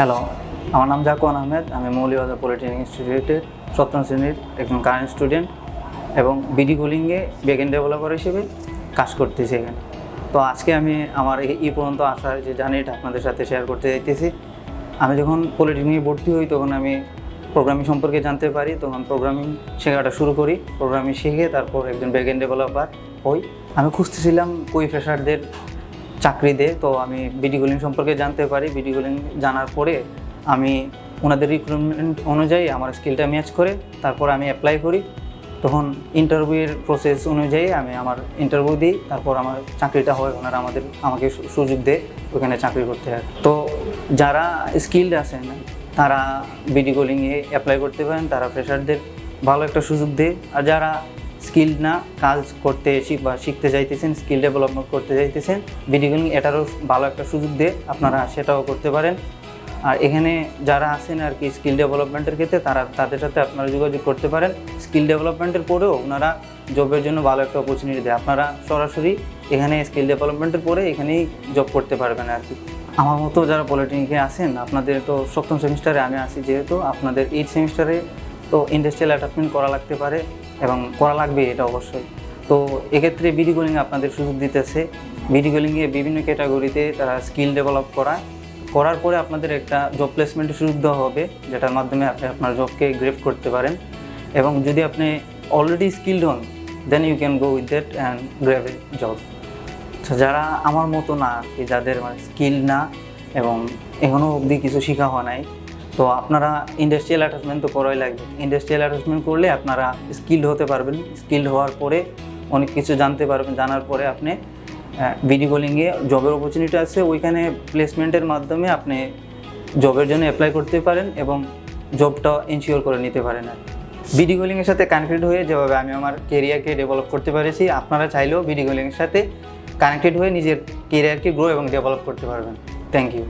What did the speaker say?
Hello আমার নাম জাকুয়ান আহমেদ, আমি মৌলিবাজার পলিটেকনিক ইনস্টিটিউটের সপ্তম শ্রেণির একজন কারেন্ট স্টুডেন্ট এবং বিডি কুলিংয়ে ব্যাকএন্ড ডেভেলপার হিসেবে কাজ করতেছি এখানে। তো আজকে আমি আমার এই পর্যন্ত আসার যে জার্নিটা আপনাদের সাথে শেয়ার করতে চাইতেছি আমি যখন পলিটেকনিকে ভর্তি হই, তখন আমি প্রোগ্রামিং সম্পর্কে জানতে পারি, তখন প্রোগ্রামিং শেখাটা শুরু করি প্রোগ্রামিং শিখে তারপর একজন ব্যাকএন্ড ডেভেলপার হই। আমি খুঁজতেছিলাম কুই ফ্রেশারদের চাকরি দেয়, তো আমি বিডি গুলিং সম্পর্কে জানতে পারি। বিডি গুলিং জানার পরে আমি ওনাদের রিক্রুটমেন্ট অনুযায়ী আমার স্কিলটা ম্যাচ করে, তারপর আমি অ্যাপ্লাই করি। তখন ইন্টারভিউয়ের প্রসেস অনুযায়ী আমি আমার ইন্টারভিউ দিই, তারপর আমার চাকরিটা হয়, ওনারা আমাদের, আমাকে সুযোগ দেয়, ওখানে চাকরি করতে হয়। তো যারা স্কিল্ড আছেন, তারা বিডি গোলিংয়ে অ্যাপ্লাই করতে পারেন, তারা ফ্রেশারদের ভালো একটা সুযোগ দেয়। আর যারা স্কিল না কাজ করতে বা শিখতে চাইতেছেন স্কিল ডেভেলপমেন্ট করতে চাইতেছেন বিডি গোলিং এটারও ভালো একটা সুযোগ দেয় আপনারা সেটাও করতে পারেন। আর এখানে যারা আছেন আর কি স্কিল ডেভেলপমেন্টের ক্ষেত্রে, তারা তাদের সাথে আপনারা যোগাযোগ করতে পারেন। স্কিল ডেভেলপমেন্টের পরেও ওনারা জবের জন্য ভালো একটা অপরচুনিটি দেয়। আপনারা সরাসরি এখানে স্কিল ডেভেলপমেন্টের পরে এখানেই জব করতে পারবেন আর কি। আমার মতো যারা পলিটেকনিকে আছেন, আপনাদের তো সপ্তম সেমিস্টারে আমি আছি যেহেতু, আপনাদের এইট সেমিস্টারে তো ইন্ডাস্ট্রিয়াল অ্যাটাচমেন্ট করা লাগতে পারে এবং করা লাগবে এটা অবশ্যই। তো এক্ষেত্রে বিডি গোলিং আপনাদের সুযোগ দিতেছে। বিডি গোলিংয়ে বিভিন্ন ক্যাটাগরিতে তারা স্কিল ডেভেলপ করা। করার পরে আপনাদের একটা জব প্লেসমেন্টের সুযোগ দেওয়া হবে, যেটার মাধ্যমে আপনি আপনার জবকে গ্রেপ করতে পারেন। এবং যদি আপনি অলরেডি স্কিল্ড হন then you can go with that and grab a job যারা আমার মতো না কি যাদের মানে স্কিল না, এবং এখনও অবধি কিছু শেখা হয় নাই তো আপনারা ইন্ডাস্ট্রিয়াল অ্যাটাচমেন্ট তো করাই লাগবে। ইন্ডাস্ট্রিয়াল অ্যাটাচমেন্ট করলে আপনারা স্কিল্ড হতে পারবেন। স্কিল্ড হওয়ার পরে অনেক কিছু জানতে পারবেন। জানার পরে আপনি ভিডিও কলিংয়ে জবের অপরচুনিটি আছে। ওইখানে প্লেসমেন্টের মাধ্যমে আপনি জবের জন্য অ্যাপ্লাই করতে পারেন এবং জবটা ইনশিওর করে নিতে পারেন আর ভিডিও কলিংয়ের সাথে কানেক্টেড হয়ে যেভাবে আমি আমার কেরিয়ারকে ডেভেলপ করতে পেরেছি, আপনারা চাইলেও ভিডিও কলিংয়ের সাথে কানেক্টেড হয়ে নিজের কেরিয়ারকে গ্রো এবং ডেভেলপ করতে পারবেন। Thank you